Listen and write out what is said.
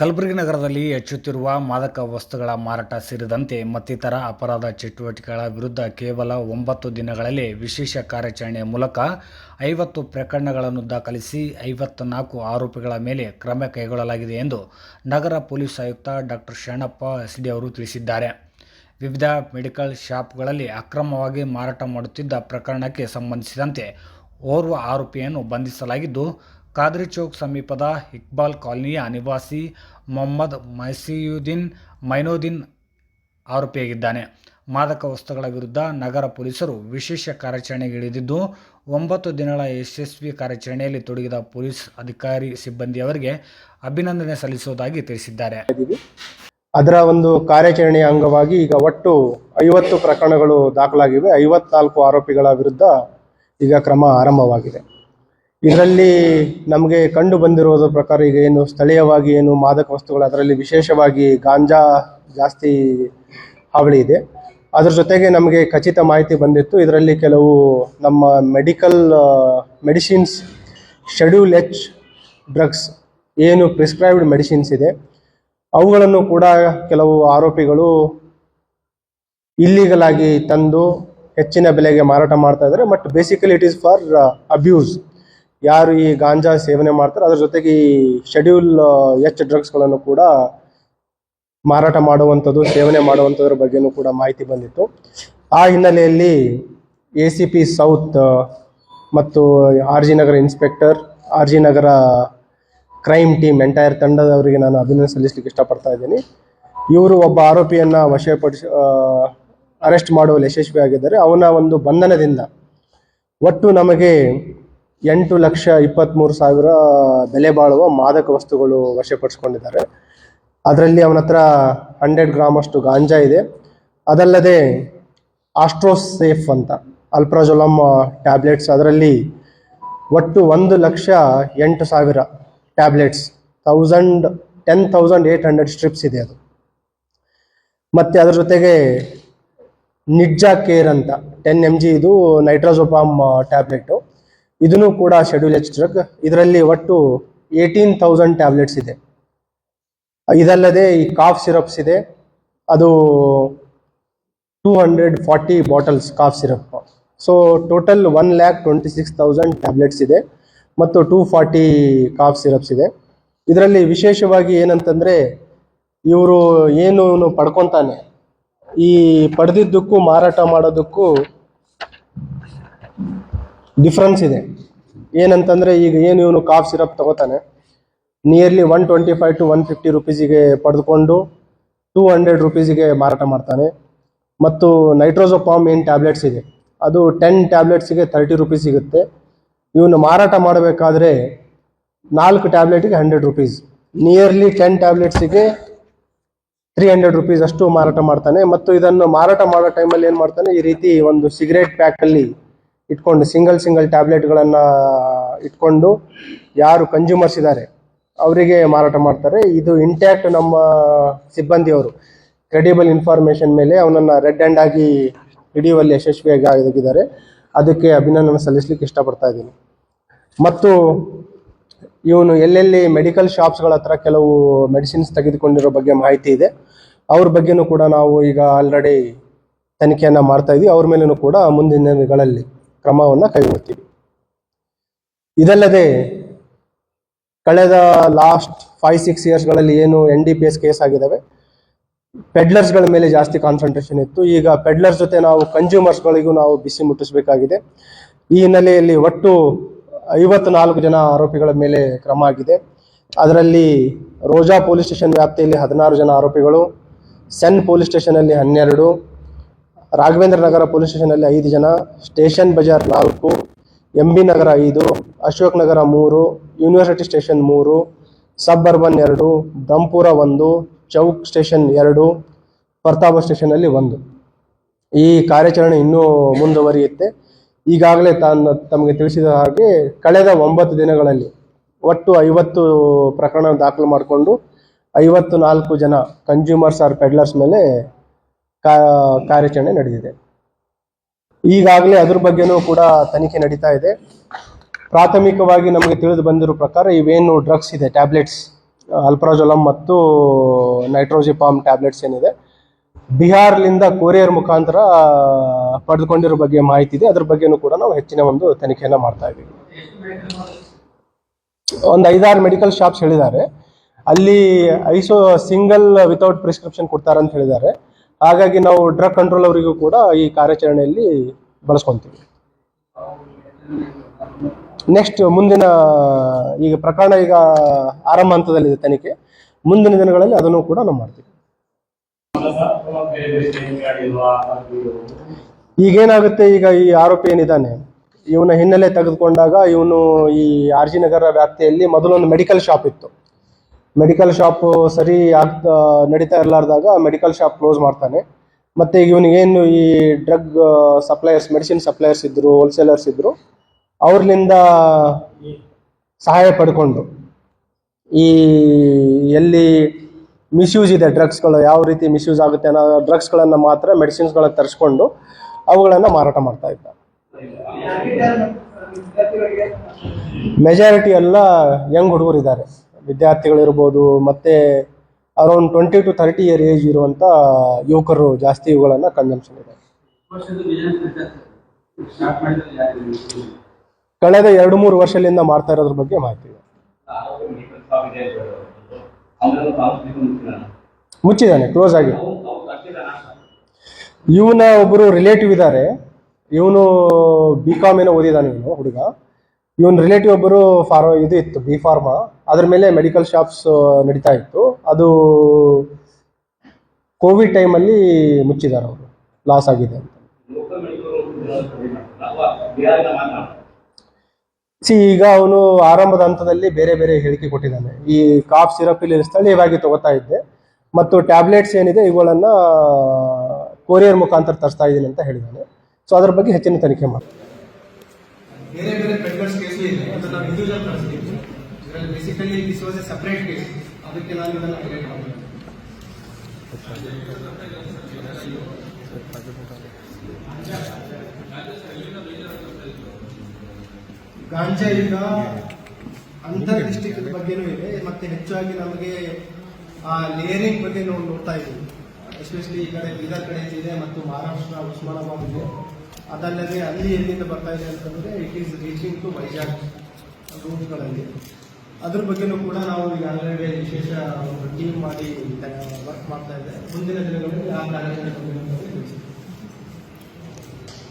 ಕಲಬುರಗಿ ನಗರದಲ್ಲಿ ಹೆಚ್ಚುತ್ತಿರುವ ಮಾದಕ ವಸ್ತುಗಳ ಮಾರಾಟ ಸೇರಿದಂತೆ ಮತ್ತಿತರ ಅಪರಾಧ ಚಟುವಟಿಕೆಗಳ ವಿರುದ್ಧ ಕೇವಲ ಒಂಬತ್ತು ದಿನಗಳಲ್ಲಿ ವಿಶೇಷ ಕಾರ್ಯಾಚರಣೆಯ ಮೂಲಕ ಐವತ್ತು ಪ್ರಕರಣಗಳನ್ನು ದಾಖಲಿಸಿ ಐವತ್ನಾಲ್ಕು ಆರೋಪಿಗಳ ಮೇಲೆ ಕ್ರಮ ಕೈಗೊಳ್ಳಲಾಗಿದೆ ಎಂದು ನಗರ ಪೊಲೀಸ್ ಆಯುಕ್ತ ಡಾಕ್ಟರ್ ಶರಣಪ್ಪ ಎಸ್ಡಿ ಅವರು ತಿಳಿಸಿದ್ದಾರೆ. ವಿವಿಧ ಮೆಡಿಕಲ್ ಶಾಪ್ಗಳಲ್ಲಿ ಅಕ್ರಮವಾಗಿ ಮಾರಾಟ ಮಾಡುತ್ತಿದ್ದ ಪ್ರಕರಣಕ್ಕೆ ಸಂಬಂಧಿಸಿದಂತೆ ಓರ್ವ ಆರೋಪಿಯನ್ನು ಬಂಧಿಸಲಾಗಿದ್ದು ಖಾದ್ರಿ ಚೌಕ್ ಸಮೀಪದ ಇಕ್ಬಾಲ್ ಕಾಲೋನಿಯ ನಿವಾಸಿ ಮೊಹಮ್ಮದ್ ಮೈಸಿಯುದ್ದೀನ್ ಮೈನೋದ್ದೀನ್ ಆರೋಪಿಯಾಗಿದ್ದಾನೆ. ಮಾದಕ ವಸ್ತುಗಳ ವಿರುದ್ಧ ನಗರ ಪೊಲೀಸರು ವಿಶೇಷ ಕಾರ್ಯಾಚರಣೆಗೆ ಇಳಿದಿದ್ದು, ಒಂಬತ್ತು ದಿನಗಳ ಯಶಸ್ವಿ ಕಾರ್ಯಾಚರಣೆಯಲ್ಲಿ ತೊಡಗಿದ ಪೊಲೀಸ್ ಅಧಿಕಾರಿ ಸಿಬ್ಬಂದಿಯವರಿಗೆ ಅಭಿನಂದನೆ ಸಲ್ಲಿಸುವುದಾಗಿ ತಿಳಿಸಿದ್ದಾರೆ. ಅದರ ಒಂದು ಕಾರ್ಯಾಚರಣೆಯ ಅಂಗವಾಗಿ ಈಗ ಒಟ್ಟು ಐವತ್ತು ಪ್ರಕರಣಗಳು ದಾಖಲಾಗಿವೆ. ಐವತ್ನಾಲ್ಕು ಆರೋಪಿಗಳ ವಿರುದ್ಧ ಈಗ ಕ್ರಮ ಆರಂಭವಾಗಿದೆ. ಇದರಲ್ಲಿ ನಮಗೆ ಕಂಡು ಬಂದಿರೋದ್ರ ಪ್ರಕಾರ ಈಗ ಏನು ಸ್ಥಳೀಯವಾಗಿ ಏನು ಮಾದಕ ವಸ್ತುಗಳು, ಅದರಲ್ಲಿ ವಿಶೇಷವಾಗಿ ಗಾಂಜಾ ಜಾಸ್ತಿ ಹಾವಳಿ ಇದೆ. ಅದ್ರ ಜೊತೆಗೆ ನಮಗೆ ಖಚಿತ ಮಾಹಿತಿ ಬಂದಿತ್ತು. ಇದರಲ್ಲಿ ಕೆಲವು ನಮ್ಮ medical medicines, schedule H drugs, ಏನು ಪ್ರಿಸ್ಕ್ರೈಬ್ಡ್ ಮೆಡಿಸಿನ್ಸ್ ಇದೆ. ಅವುಗಳನ್ನು ಕೂಡ ಕೆಲವು ಆರೋಪಿಗಳು ಇಲ್ಲೀಗಲ್ ತಂದು ಹೆಚ್ಚಿನ ಬೆಲೆಗೆ ಮಾರಾಟ ಮಾಡ್ತಾ ಇದ್ದಾರೆ. But basically it is for abuse ಯಾರು ಈ ಗಾಂಜಾ ಸೇವನೆ ಮಾಡ್ತಾರೆ ಅದ್ರ ಜೊತೆಗೆ ಈ ಶೆಡ್ಯೂಲ್ ಎಚ್ ಡ್ರಗ್ಸ್ಗಳನ್ನು ಕೂಡ ಮಾರಾಟ ಮಾಡುವಂಥದ್ದು, ಸೇವನೆ ಮಾಡುವಂಥದ್ರ ಬಗ್ಗೆನೂ ಕೂಡ ಮಾಹಿತಿ ಬಂದಿತ್ತು. ಆ ಹಿನ್ನೆಲೆಯಲ್ಲಿ ಎ ಸಿ ಪಿ ಸೌತ್ ಮತ್ತು R G Nagar inspector R G Nagar crime team entire ತಂಡದವರಿಗೆ ನಾನು ಅಭಿನಂದನೆ ಸಲ್ಲಿಸಲಿಕ್ಕೆ ಇಷ್ಟಪಡ್ತಾ ಇದ್ದೀನಿ. ಇವರು ಒಬ್ಬ ಆರೋಪಿಯನ್ನ ವಶಪಡಿಸಿ ಅರೆಸ್ಟ್ ಮಾಡುವಲ್ಲಿ ಯಶಸ್ವಿಯಾಗಿದ್ದಾರೆ. ಅವನ ಒಂದು ಬಂಧನದಿಂದ ಒಟ್ಟು ನಮಗೆ ಎಂಟು ಲಕ್ಷ ಇಪ್ಪತ್ತ್ಮೂರು ಸಾವಿರ ಬೆಲೆ ಬಾಳುವ ಮಾದಕ ವಸ್ತುಗಳು ವಶಪಡಿಸ್ಕೊಂಡಿದ್ದಾರೆ. ಅದರಲ್ಲಿ ಅವನ ಹತ್ರ ಹಂಡ್ರೆಡ್ ಗ್ರಾಮ್ ಅಷ್ಟು ಗಾಂಜಾ ಇದೆ. ಅದಲ್ಲದೆ ಆಸ್ಟ್ರೋಸೇಫ್ ಅಂತ, ಅಲ್ಪ್ರಾಜೊಲಮ್ ಟ್ಯಾಬ್ಲೆಟ್ಸ್, ಅದರಲ್ಲಿ ಒಟ್ಟು ಒಂದು ಲಕ್ಷ ಎಂಟು ಸಾವಿರ tablets thousand ten thousand eight hundred strips ಇದೆ ಅದು. ಮತ್ತು ಅದರ ಜೊತೆಗೆ ನಿಜ್ಜಾ ಕೇರ್ ಅಂತ ಟೆನ್ ಎಂ ಜಿ ಇದು ನೈಟ್ರೋಸೋಪಾಮ್ ಟ್ಯಾಬ್ಲೆಟು. ಇದನ್ನು ಕೂಡ ಶೆಡ್ಯೂಲ್ ಎಚ್ ಡ್ರಗ್ ಇದರಲ್ಲಿ ಒಟ್ಟು ಏಯ್ಟೀನ್ ತೌಸಂಡ್ ಟ್ಯಾಬ್ಲೆಟ್ಸ್ ಇದೆ. ಇದಲ್ಲದೆ ಈ ಕಾಫ್ ಸಿರಪ್ಸ್ ಇದೆ. ಅದು two hundred forty bottles cough syrup so total one lakh twenty six thousand tablets ಇದೆ ಮತ್ತು ಟೂ ಫಾರ್ಟಿ ಕಾಫ್ ಸಿರಪ್ಸ್ ಇದೆ. ಇದರಲ್ಲಿ ವಿಶೇಷವಾಗಿ ಏನಂತಂದರೆ, ಇವರು ಏನು ಪಡ್ಕೊತಾನೆ. ಈ ಪಡೆದಿದ್ದಕ್ಕೂ ಮಾರಾಟ ಮಾಡೋದಕ್ಕೂ ಡಿಫ್ರೆನ್ಸ್ ಇದೆ. ಏನಂತಂದರೆ ಈಗ ಏನು ಇವನು ಕಾಫ್ ಸಿರಪ್ ತಗೋತಾನೆ nearly one twenty five to one fifty ರುಪೀಸಿಗೆ ಪಡೆದುಕೊಂಡು ಟೂ ಹಂಡ್ರೆಡ್ ರುಪೀಸಿಗೆ ಮಾರಾಟ ಮಾಡ್ತಾನೆ. ಮತ್ತು ನೈಟ್ರೋಸೋಪಾಮ್ ಏನು ಟ್ಯಾಬ್ಲೆಟ್ಸ್ ಇದೆ, ಅದು ಟೆನ್ ಟ್ಯಾಬ್ಲೆಟ್ಸಿಗೆ ತರ್ಟಿ ರುಪೀಸ್ ಸಿಗುತ್ತೆ. ಇವನು ಮಾರಾಟ ಮಾಡಬೇಕಾದ್ರೆ ನಾಲ್ಕು ಟ್ಯಾಬ್ಲೆಟಿಗೆ ಹಂಡ್ರೆಡ್ ರುಪೀಸ್ ನಿಯರ್ಲಿ ಟೆನ್ ಟ್ಯಾಬ್ಲೆಟ್ಸಿಗೆ ತ್ರೀ ಹಂಡ್ರೆಡ್ ರುಪೀಸ್ ಅಷ್ಟು ಮಾರಾಟ ಮಾಡ್ತಾನೆ. ಮತ್ತು ಇದನ್ನು ಮಾರಾಟ ಮಾಡೋ ಟೈಮಲ್ಲಿ ಏನು ಮಾಡ್ತಾನೆ, ಈ ರೀತಿ ಒಂದು ಸಿಗರೇಟ್ ಪ್ಯಾಕಲ್ಲಿ ಇಟ್ಕೊಂಡು ಸಿಂಗಲ್ ಸಿಂಗಲ್ ಟ್ಯಾಬ್ಲೆಟ್ಗಳನ್ನು ಇಟ್ಕೊಂಡು ಯಾರು ಕನ್ಸ್ಯೂಮರ್ಸ್ ಇದ್ದಾರೆ ಅವರಿಗೆ ಮಾರಾಟ ಮಾಡ್ತಾರೆ. ಇದು ಇಂಟ್ಯಾಕ್ಟ್ ನಮ್ಮ ಸಿಬ್ಬಂದಿಯವರು ಕ್ರೆಡಿಬಲ್ ಇನ್ಫಾರ್ಮೇಷನ್ ಮೇಲೆ ಅವನನ್ನು ರೆಡ್ ಹ್ಯಾಂಡ್ ಆಗಿ ಹಿಡಿಯುವಲ್ಲಿ ಯಶಸ್ವಿಯಾಗಿ ಆಗಿದ್ದಾರೆ. ಅದಕ್ಕೆ ಅಭಿನಂದನೆ ಸಲ್ಲಿಸಲಿಕ್ಕೆ ಇಷ್ಟಪಡ್ತಾ ಇದ್ದೀನಿ. ಮತ್ತು ಇವನು ಎಲ್ಲೆಲ್ಲಿ ಮೆಡಿಕಲ್ ಶಾಪ್ಸ್ಗಳ ಹತ್ರ ಕೆಲವು ಮೆಡಿಸಿನ್ಸ್ ತೆಗೆದುಕೊಂಡಿರೋ ಬಗ್ಗೆ ಮಾಹಿತಿ ಇದೆ. ಅವ್ರ ಬಗ್ಗೆನೂ ಕೂಡ ನಾವು ಈಗ ಆಲ್ರೆಡಿ ತನಿಖೆಯನ್ನು ಮಾಡ್ತಾ ಇದ್ದೀವಿ ಅವ್ರ ಮೇಲೂ ಕೂಡ ಮುಂದಿನ ದಿನಗಳಲ್ಲಿ ಕ್ರಮವನ್ನು ಕೈಗೊಳ್ತೀವಿ. ಇದಲ್ಲದೆ ಕಳೆದ ಲಾಸ್ಟ್ ಫೈವ್ ಸಿಕ್ಸ್ ಇಯರ್ಸ್ಗಳಲ್ಲಿ ಏನು N D P S case ಆಗಿದ್ದಾವೆ ಪೆಡ್ಲರ್ಸ್ಗಳ ಮೇಲೆ ಜಾಸ್ತಿ ಕಾನ್ಸಂಟ್ರೇಷನ್ ಇತ್ತು. ಈಗ ಪೆಡ್ಲರ್ಸ್ ಜೊತೆ ನಾವು ಕನ್ಸ್ಯೂಮರ್ಸ್ಗಳಿಗೂ ನಾವು ಬಿಸಿ ಮುಟ್ಟಿಸಬೇಕಾಗಿದೆ. ಈ ಹಿನ್ನೆಲೆಯಲ್ಲಿ ಒಟ್ಟು ಐವತ್ನಾಲ್ಕು ಜನ ಆರೋಪಿಗಳ ಮೇಲೆ ಕ್ರಮ ಆಗಿದೆ. ಅದರಲ್ಲಿ ರೋಜಾ ಪೊಲೀಸ್ ಸ್ಟೇಷನ್ ವ್ಯಾಪ್ತಿಯಲ್ಲಿ ಹದಿನಾರು ಜನ ಆರೋಪಿಗಳು, ಸೆನ್ ಪೊಲೀಸ್ ಸ್ಟೇಷನಲ್ಲಿ ಹನ್ನೆರಡು ರಾಘವೇಂದ್ರ ನಗರ ಪೊಲೀಸ್ ಸ್ಟೇಷನಲ್ಲಿ ಐದು ಜನ, ಸ್ಟೇಷನ್ ಬಜಾರ್ ನಾಲ್ಕು, ಎಂ ಬಿ ನಗರ ಐದು, ಅಶೋಕ್ ನಗರ ಮೂರು, ಯೂನಿವರ್ಸಿಟಿ ಸ್ಟೇಷನ್ ಮೂರು ಸಬ್ ಅರ್ಬನ್ ಎರಡು ಬ್ರಹ್ಮಪುರ ಒಂದು, ಚೌಕ್ ಸ್ಟೇಷನ್ ಎರಡು, ಪ್ರತಾಪ ಸ್ಟೇಷನಲ್ಲಿ ಒಂದು. ಈ ಕಾರ್ಯಾಚರಣೆ ಇನ್ನೂ ಮುಂದುವರಿಯುತ್ತೆ. ಈಗಾಗಲೇ ತಾನು ತಮಗೆ ತಿಳಿಸಿದ ಹಾಗೆ ಕಳೆದ ಒಂಬತ್ತು ದಿನಗಳಲ್ಲಿ ಒಟ್ಟು ಐವತ್ತು ಪ್ರಕರಣ ದಾಖಲು ಮಾಡಿಕೊಂಡು ಐವತ್ತು ನಾಲ್ಕು ಜನ ಕನ್ಸ್ಯೂಮರ್ಸ್ ಆರ್ ಪೆಡ್ಲರ್ಸ್ ಮೇಲೆ ಕಾರ್ಯಾಚರಣೆ ನಡೆದಿದೆ. ಈಗಾಗಲೇ ಅದ್ರ ಬಗ್ಗೆನೂ ಕೂಡ ತನಿಖೆ ನಡೀತಾ ಇದೆ. ಪ್ರಾಥಮಿಕವಾಗಿ ನಮಗೆ ತಿಳಿದು ಬಂದಿರೋ ಪ್ರಕಾರ ಇವೇನು ಡ್ರಗ್ಸ್ ಇದೆ, ಟ್ಯಾಬ್ಲೆಟ್ಸ್, ಅಲ್ಪ್ರಾಜೊಲಮ್ ಮತ್ತು ನೈಟ್ರೋಜಿಪಾಮ್ ಟ್ಯಾಬ್ಲೆಟ್ಸ್ ಏನಿದೆ. ಬಿಹಾರ್ಲಿಂದ ಕೊರಿಯರ್ ಮುಖಾಂತರ ಪಡೆದುಕೊಂಡಿರೋ ಬಗ್ಗೆ ಮಾಹಿತಿ ಇದೆ. ಅದ್ರ ಬಗ್ಗೆನೂ ಕೂಡ ನಾವು ಹೆಚ್ಚಿನ ಒಂದು ತನಿಖೆಯನ್ನು ಮಾಡ್ತಾ ಇದ್ದೀವಿ. ಒಂದು ಐದಾರು ಮೆಡಿಕಲ್ ಶಾಪ್ಸ್ ಹೇಳಿದ್ದಾರೆ. ಅಲ್ಲಿ ಐಸೋ ಸಿಂಗಲ್ ವಿತೌಟ್ ಪ್ರಿಸ್ಕ್ರಿಪ್ಷನ್ ಕೊಡ್ತಾರೆ ಅಂತ ಹೇಳಿದ್ದಾರೆ. ಹಾಗಾಗಿ ನಾವು ಡ್ರಗ್ ಕಂಟ್ರೋಲ್ ಅವರಿಗೂ ಕೂಡ ಈ ಕಾರ್ಯಾಚರಣೆಯಲ್ಲಿ ಬಳಸ್ಕೊಂತೀವಿ. ನೆಕ್ಸ್ಟ್ ಮುಂದಿನ, ಈಗ ಪ್ರಕರಣ ಈಗ ಆರಂಭ ಹಂತದಲ್ಲಿದೆ ತನಿಖೆ. ಮುಂದಿನ ದಿನಗಳಲ್ಲಿ ಅದನ್ನು ಕೂಡ ನಾವು ಮಾಡ್ತೀವಿ. ಈಗೇನಾಗುತ್ತೆ ಈಗ ಈ ಆರೋಪಿ ಏನಿದ್ದಾನೆ? ಇವನ ಹಿನ್ನೆಲೆ ತೆಗೆದುಕೊಂಡಾಗ ಇವನು ಈ ಆರ್ಜಿ ನಗರ ವ್ಯಾಪ್ತಿಯಲ್ಲಿ ಮೊದಲೊಂದು ಮೆಡಿಕಲ್ ಶಾಪ್ ಇತ್ತು. ಮೆಡಿಕಲ್ ಶಾಪ್ ಸರಿ ಆಗ್ತಾ ನಡೀತಾ ಇರಲಾರ್ದಾಗ ಮೆಡಿಕಲ್ ಶಾಪ್ ಕ್ಲೋಸ್ ಮಾಡ್ತಾನೆ. ಮತ್ತೆ ಇವನಿಗೇನು ಈ ಡ್ರಗ್ ಸಪ್ಲೈಯರ್ಸ್ ಮೆಡಿಸಿನ್ ಸಪ್ಲೈಯರ್ಸ್ ಇದ್ದರು ಹೋಲ್ಸೇಲರ್ಸ್ ಇದ್ದರು ಅವ್ರಲಿಂದ ಸಹಾಯ ಪಡ್ಕೊಂಡು ಈ ಎಲ್ಲಿ ಮಿಸ್ಯೂಸ್ ಇದೆ ಡ್ರಗ್ಸ್ಗಳು ಯಾವ ರೀತಿ ಮಿಸ್ಯೂಸ್ ಆಗುತ್ತೆ ಅನ್ನೋ ಡ್ರಗ್ಸ್ಗಳನ್ನು ಮಾತ್ರ ಮೆಡಿಸಿನ್ಸ್ಗಳನ್ನ ತರಿಸ್ಕೊಂಡು ಅವುಗಳನ್ನು ಮಾರಾಟ ಮಾಡ್ತಾ ಇದ್ದ ಮೆಜಾರಿಟಿ ಎಲ್ಲ ಯಂಗ್ ಹುಡುಗರು ಇದ್ದಾರೆ ವಿದ್ಯಾರ್ಥಿಗಳಿರ್ಬೋದು ಮತ್ತೆ around twenty two thirty year age ಇರುವಂಥ ಯುವಕರು ಜಾಸ್ತಿ ಇವುಗಳನ್ನು ಕನ್ಸಂಪ್ಷನ್ ಇದೆ ಕಳೆದ ಎರಡು ಮೂರು ವರ್ಷದಿಂದ ಮಾಡ್ತಾ ಇರೋದ್ರ ಬಗ್ಗೆ ಮಾಹಿತಿ ಇದೆ. ಮುಚ್ಚಿದ್ದಾನೆ ಕ್ಲೋಸ್ ಆಗಿ ಇವನ ಒಬ್ಬರು ರಿಲೇಟಿವ್ ಇದ್ದಾರೆ. ಇವನು ಬಿ ಕಾಮ್ ಏನೋ ಓದಿದ್ದಾನೆ ಇವನು, ಹುಡುಗ. ಇವನ್ ರಿಲೇಟಿವ್ ಒಬ್ಬರು ಫಾರ್ ಇದು ಇತ್ತು ಬಿ ಫಾರ್ಮಾ ಅದ್ರ ಮೇಲೆ ಮೆಡಿಕಲ್ ಶಾಪ್ಸ್ ನಡೀತಾ ಇತ್ತು. ಅದು ಕೋವಿಡ್ ಟೈಮಲ್ಲಿ ಮುಚ್ಚಿದ್ದಾರೆ ಅವರು. ಲಾಸ್ ಆಗಿದೆ ಅಂತ. ಸಿ, ಈಗ ಅವನು ಆರಂಭದ ಹಂತದಲ್ಲಿ ಬೇರೆ ಬೇರೆ ಹೇಳಿಕೆ ಕೊಟ್ಟಿದ್ದಾನೆ. ಈ ಕಾಫ್ ಸಿರಪ್ ಇಲ್ಲಿ ಸ್ಥಳೀಯವಾಗಿ ತಗೋತಾ ಇದ್ದೆ. ಮತ್ತು ಟ್ಯಾಬ್ಲೆಟ್ಸ್ ಏನಿದೆ, ಇವುಗಳನ್ನು ಕೊರಿಯರ್ ಮುಖಾಂತರ ತರಿಸ್ತಾ ಇದ್ದೀನಿ ಅಂತ ಹೇಳಿದ್ದಾನೆ. ಸೊ ಅದ್ರ ಬಗ್ಗೆ ಹೆಚ್ಚಿನ ತನಿಖೆ ಮಾಡಿ ಬೇರೆ ಬೇರೆ ಕೇಸು ಇದೆ. ಅದು ನಾವು individual basically this was a separate case ಅದಕ್ಕೆ ನಾನು ಇದನ್ನು ಹೈಲೈಟ್ ಮಾಡಿದೆ ಗಾಂಜಾ ಈಗ ಅಂತರ್ ಡಿಸ್ಟ್ರಿಕ್ಟ್ ಬಗ್ಗೆನೂ ಇದೆ. ಮತ್ತೆ ಹೆಚ್ಚಾಗಿ ನಮಗೆ ಆ ಲೇಯರಿಂಗ್ ಬಗ್ಗೆ ನೋಡ್ತಾ ಇದ್ದೀವಿ. ಎಸ್ಪೆಷಲಿ ಈ ಕಡೆ ಬೀದರ್ ಕಡೆ ಇದೆ ಮತ್ತು ಮಹಾರಾಷ್ಟ್ರ, ಉಸ್ಮಾನಾಬಾದ್ ಇದೆ. ಅದಲ್ಲದೆ ಅಲ್ಲಿ ಎಲ್ಲಿಂದ ಬರ್ತಾ ಇದೆ ಅಂತಂದ್ರೆ it is reaching to Vizag ರೂಟ್ಗಳಲ್ಲಿ ಅದ್ರ ಬಗ್ಗೆನೂ ಕೂಡ ನಾವು ಈಗಾಗಲೇ ವಿಶೇಷ ಟೀಮ್ ಮಾಡಿ ವರ್ಕ್ ಮಾಡ್ತಾ ಇದ್ದೇವೆ. ಮುಂದಿನ ದಿನಗಳಲ್ಲಿ ಆ ಕಾರ್ಯಾಚರಣೆ ಬಗ್ಗೆ